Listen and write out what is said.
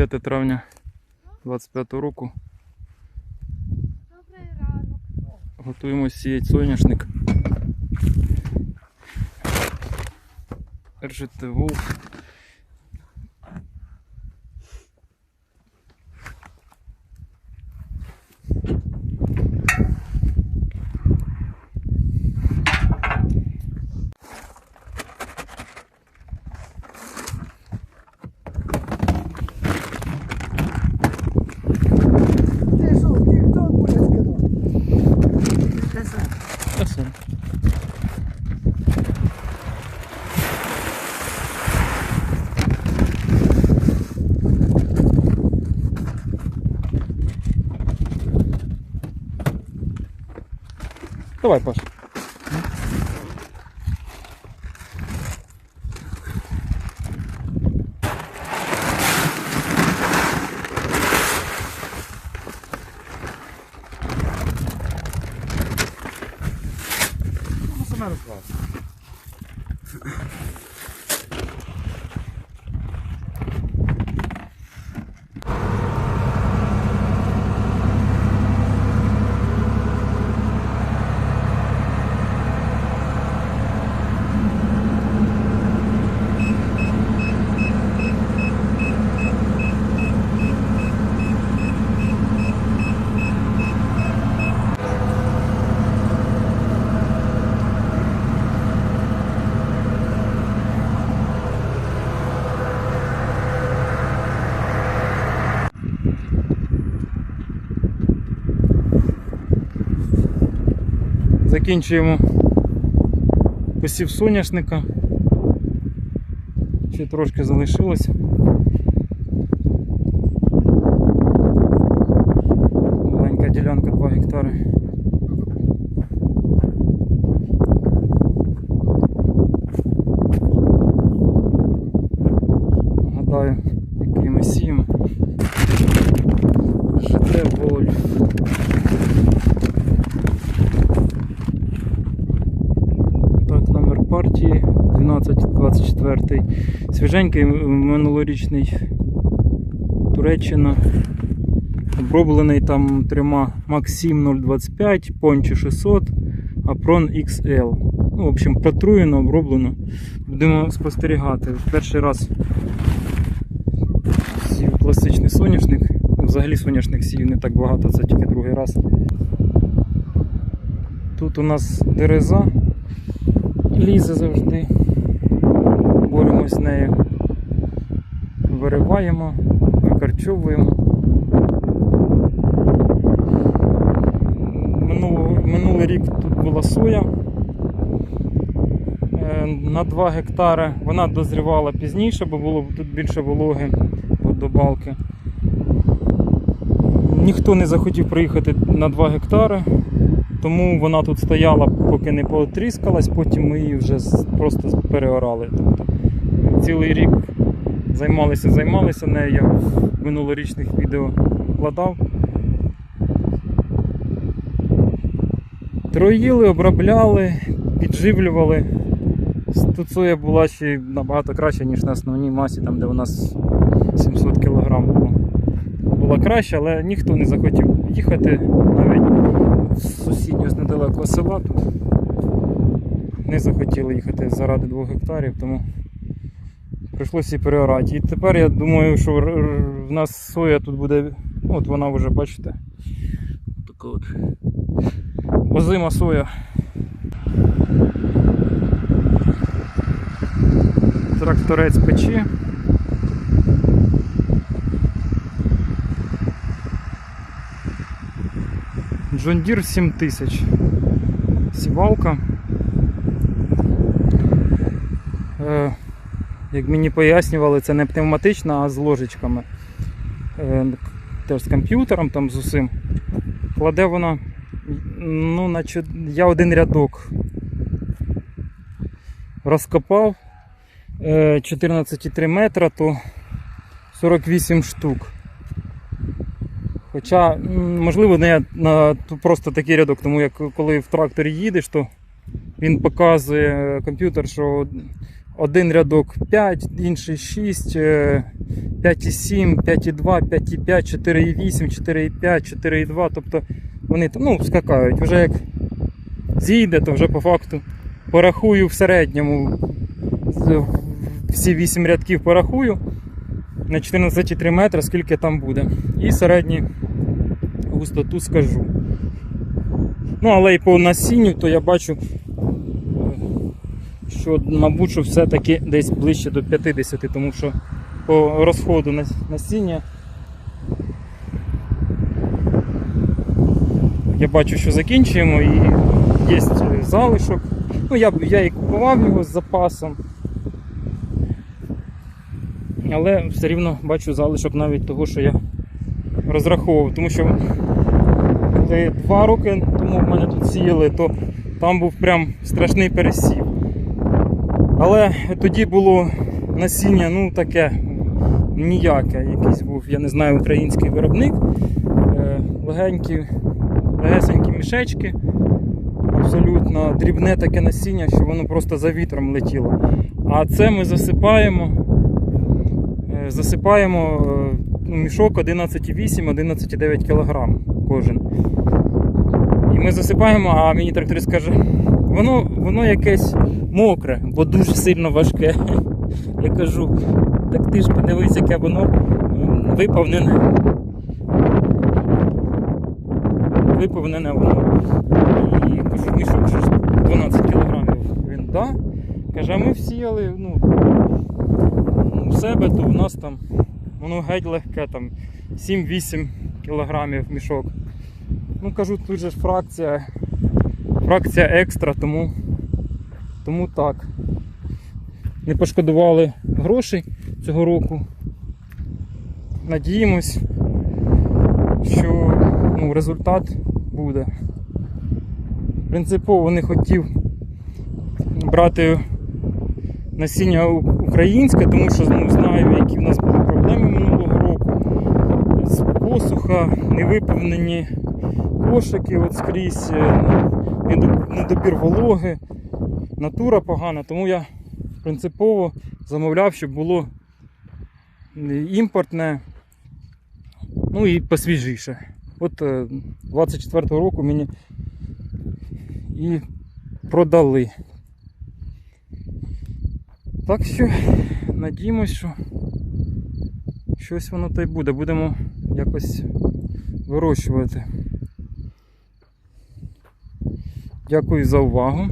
25 травня 25 року. Добрий ранок. Готуємось сіяти соняшник. РЖТ Волк. Давай, Паш. Закінчуємо посів соняшника. Ще трошки залишилось. Маленька ділянка 2 гектари. Гадаю, який ми сіємо. ЖТ Вольф. 1224. Свіженький минулорічний Туреччина. Оброблений там трьома Максим 025, Пончо 600, Апрон XL. Ну, в общем, протруєно, оброблено. Будемо спостерігати. Перший раз сів класичний соняшник. Ну, Взагалі соняшник сів не так багато, це тільки другий раз. Тут у нас дереза лізе завжди. Боремось з нею. Вириваємо, викарчовуємо. Минулий рік тут була соя. Е, На 2 гектари вона дозрівала пізніше, бо було тут більше вологи до балки. Ніхто не захотів приїхати на 2 гектари, тому вона тут стояла, поки не потріскалась, потім ми її вже просто переорали. Цілий рік займалися, займалися нею. Я в минулорічних відео вкладав. Троїли, обробляли, підживлювали. Тут була ще набагато краще, ніж на основній масі, там де у нас 700 кг було. Була краще, але ніхто не захотів їхати навіть з сусіднього з недалекого села тут. Не захотіли їхати заради 2 гектарів, тому прийшлося її переорати. І тепер я думаю, що в нас соя тут буде. ну, От вона вже, бачите. Така от. Озима соя. Тракторець печі. Deere 7000. Сівалка. Е, як мені пояснювали, це не пневматична, а з ложечками. Е, теж з комп'ютером, там з усім. Кладе вона. Ну, наче я один рядок розкопав е, 14,3 метра, то 48 штук. Хоча, можливо, не на просто такий рядок, тому як коли в тракторі їдеш, то він показує е, комп'ютер, що один рядок 5, інший 6, е, 5,7, 5,2, 5,5, 4,8, 4,5, 4,2. Тобто вони ну, скакають. Вже як зійде, то вже по факту порахую в середньому. Всі 8 рядків порахую на 14,3 метри, скільки там буде. І середню густоту скажу. Ну, але і по насінню, то я бачу, що, мабуть, що все-таки десь ближче до 50, тому що по розходу нас- насіння я бачу, що закінчуємо і є залишок. Ну, я, я і купував його з запасом. Але все рівно бачу залишок навіть того, що я розраховував. Тому що коли два роки тому в мене тут сіяли, то там був прям страшний пересів. Але тоді було насіння, ну таке ніяке. Якийсь був, я не знаю, український виробник. Е, Легенькі, легесенькі мішечки. Абсолютно дрібне таке насіння, що воно просто за вітром летіло. А це ми засипаємо. е, Засипаємо е, ну, мішок 11,8-11,9 кг кожен. І ми засипаємо, а мені тракторист каже, воно, воно якесь мокре, бо дуже сильно важке. Я кажу, так ти ж подивись, яке воно виповнене. Виповнене воно. І кажу, мішок що ж 12 кілограмів. Він да. Каже, а ми всіяли, ну, у себе, то в нас там воно геть легке, там 7-8 кілограмів мішок. Ну кажу, тут же ж фракція. Фракція екстра, тому, тому так. Не пошкодували грошей цього року. Надіємось, що ну, результат буде. Принципово не хотів брати насіння українське, тому що ну, знаю, які в нас були проблеми минулого року. З посуха, невиповнені кошики от скрізь, е, недобір вологи, натура погана, тому я принципово замовляв, щоб було е, імпортне, ну і посвіжіше. От е, 24-го року мені і продали. Так що надіємось, що щось воно то й буде. Будемо якось вирощувати. Дякую за увагу.